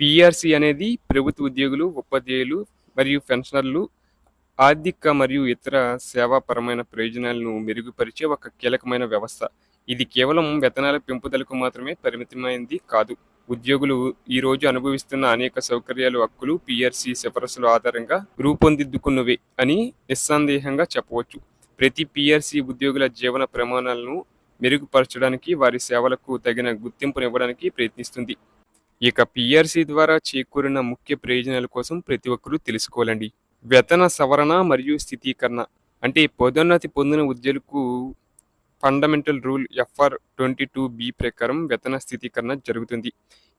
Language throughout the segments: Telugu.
పిఆర్సి అనేది ప్రభుత్వ ఉద్యోగులు ఉపాధ్యాయులు మరియు పెన్షనర్లు ఆర్థిక మరియు ఇతర సేవాపరమైన ప్రయోజనాలను మెరుగుపరిచే ఒక కీలకమైన వ్యవస్థ. ఇది కేవలం వేతనాల పెంపుదలకు మాత్రమే పరిమితమైంది కాదు. ఉద్యోగులు ఈరోజు అనుభవిస్తున్న అనేక సౌకర్యాలు హక్కులు పిఆర్సి సిఫారసుల ఆధారంగా రూపొందిద్దుకున్నవే అని నిస్సందేహంగా చెప్పవచ్చు. ప్రతి పిఆర్సి ఉద్యోగుల జీవన ప్రమాణాలను మెరుగుపరచడానికి వారి సేవలకు తగిన గుర్తింపునివ్వడానికి ప్రయత్నిస్తుంది. ఇక పిఆర్సీ ద్వారా చేకూరిన ముఖ్య ప్రయోజనాల కోసం ప్రతి ఒక్కరూ తెలుసుకోవాలండి. వేతన సవరణ మరియు స్థితీకరణ అంటే పదోన్నతి పొందిన ఉద్యోగులకు fundamental rule FR twenty two B ప్రకారం వేతన స్థితీకరణ జరుగుతుంది.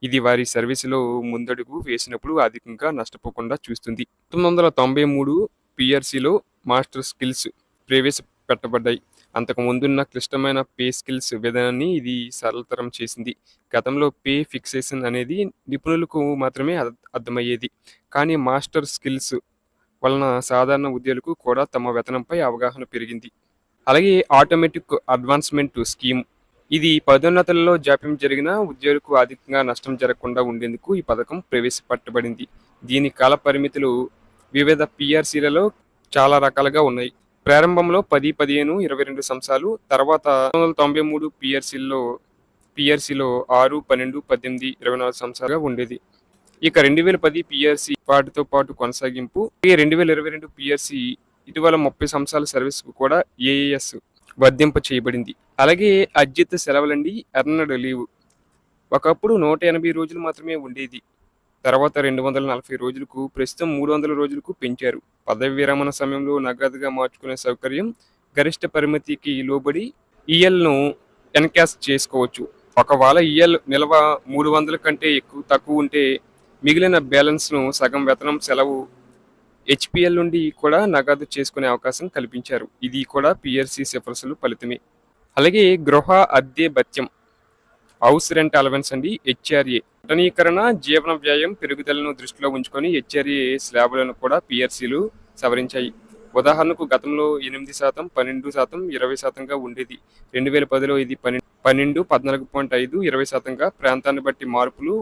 ఇది వారి సర్వీసులో ముందడుగు వేసినప్పుడు అధికంగా నష్టపోకుండా చూస్తుంది. పంతొమ్మిది వందల తొంభై మూడు పిఆర్సీలో మాస్టర్ స్కిల్స్ ప్రవేశపెట్టబడ్డాయి. అంతకు ముందున్న క్లిష్టమైన పే స్కిల్స్ విధానాన్ని ఇది సరళతరం చేసింది. గతంలో పే ఫిక్సేషన్ అనేది నిపుణులకు మాత్రమే అర్థమయ్యేది. కానీ మాస్టర్ స్కిల్స్ వలన సాధారణ ఉద్యోగులకు కూడా తమ వేతనంపై అవగాహన పెరిగింది. అలాగే ఆటోమేటిక్ అడ్వాన్స్మెంట్ స్కీమ్. ఇది పదోన్నతులలో జాప్యం జరిగిన ఉద్యోగులకు అధికంగా నష్టం జరగకుండా ఉండేందుకు ఈ పథకం ప్రవేశపెట్టబడింది. దీని కాల పరిమితులు వివిధ పిఆర్సీలలో చాలా రకాలుగా ఉన్నాయి. ప్రారంభంలో పది పదిహేను ఇరవై రెండు సంవత్సరాలు తర్వాత పంతొమ్మిది వందల తొంభై మూడు పిఆర్సీలో పిఆర్సీలో ఆరు పన్నెండు పద్దెనిమిది ఇరవై నాలుగు సంవత్సరాలుగా ఉండేది. ఇక రెండు వేల పది పిఆర్సీ వాటితో పాటు కొనసాగింపు ఈ రెండు వేల ఇరవై రెండు పిఆర్సీ ఇటీవల ముప్పై సంవత్సరాల సర్వీస్కు కూడా ఏఏఎస్ వర్ధింప చేయబడింది. అలాగే అజిత్ సెలవులండి ఎర్నడ్ లీవ్ ఒకప్పుడు నూట ఎనభై రోజులు మాత్రమే ఉండేది. తర్వాత రెండు వందల నలభై రోజులకు ప్రస్తుతం మూడు వందల రోజులకు పెంచారు. పదవి విరమణ సమయంలో నగదుగా మార్చుకునే సౌకర్యం గరిష్ట పరిమితికి లోబడి ఈఎల్ను ఎన్కాష్ చేసుకోవచ్చు. ఒకవేళ ఈఎల్ నిల్వ మూడు వందల కంటే ఎక్కువ తక్కువ ఉంటే మిగిలిన బ్యాలెన్స్ను సగం వేతనం సెలవు హెచ్పిఎల్ నుండి కూడా నగదు చేసుకునే అవకాశం కల్పించారు. ఇది కూడా పిఆర్సీ సిఫార్సులు ఫలితమే. అలాగే గృహ అద్దె భత్యం హౌస్ రెంట్ అలవెన్స్ అండి హెచ్ఆర్ఏ పట్టణీకరణ జీవన వ్యయం పెరుగుదలను దృష్టిలో ఉంచుకొని హెచ్ఆర్ఏ స్లాబులను కూడా పిఆర్సీలు సవరించాయి. ఉదాహరణకు గతంలో ఎనిమిది శాతం పన్నెండు శాతం ఇరవై శాతంగా ఉండేది. రెండు వేల పదిలో ఇది పన్నెండు పన్నెండు పద్నాలుగు పాయింట్ ఐదు ఇరవై శాతంగా ప్రాంతాన్ని బట్టి మార్పులు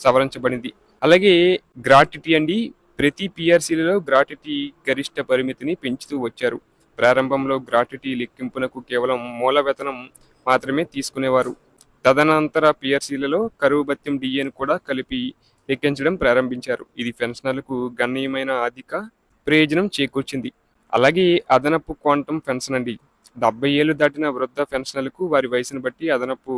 సవరించబడింది. అలాగే గ్రాట్యుటీ అండి ప్రతి పిఆర్సీలలో గ్రాట్యుటీ గరిష్ట పరిమితిని పెంచుతూ వచ్చారు. ప్రారంభంలో గ్రాట్యుటీ లెక్కింపునకు కేవలం మూల వేతనం మాత్రమే తీసుకునేవారు. తదనంతర పిఆర్సీలలో కరువు భత్యం డిఏను కూడా కలిపి లెక్కించడం ప్రారంభించారు. ఇది పెన్షనర్లకు గణనీయమైన అధిక ప్రయోజనం చేకూర్చింది. అలాగే అదనపు క్వాంటం పెన్షన్ అండి. డెబ్బై ఏళ్ళు దాటిన వృద్ధ పెన్షనర్లకు వారి వయసును బట్టి అదనపు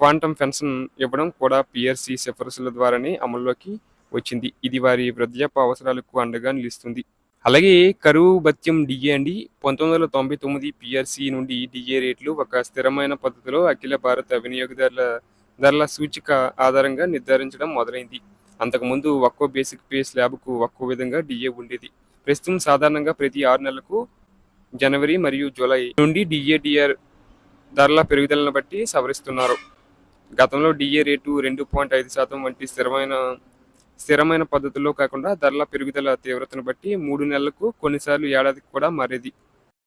క్వాంటం పెన్షన్ ఇవ్వడం కూడా పిఆర్సీ సిఫార్సుల ద్వారానే అమల్లోకి వచ్చింది. ఇది వారి వృద్ధాప్య అవసరాలకు అండగా నిలుస్తుంది. అలాగే కరువు భత్యం డిఏ అండి. పంతొమ్మిది వందల తొంభై తొమ్మిది పిఆర్సీ నుండి డిఏ రేట్లు ఒక స్థిరమైన పద్ధతిలో అఖిల భారత వినియోగదారుల ధరల సూచిక ఆధారంగా నిర్ధారించడం మొదలైంది. అంతకుముందు ఒక్కో బేసిక్ పే స్లాబ్కు ఒక్కో విధంగా డిఏ ఉండేది. ప్రస్తుతం సాధారణంగా ప్రతి ఆరు నెలలకు జనవరి మరియు జూలై నుండి డిఏడిఆర్ ధరల పెరుగుదలను బట్టి సవరిస్తున్నారు. గతంలో డిఏ రేటు రెండు పాయింట్ ఐదు శాతం వంటి స్థిరమైన స్థిరమైన పద్ధతుల్లో కాకుండా ధరల పెరుగుదల తీవ్రతను బట్టి మూడు నెలలకు కొన్నిసార్లు ఏడాదికి కూడా మారేది.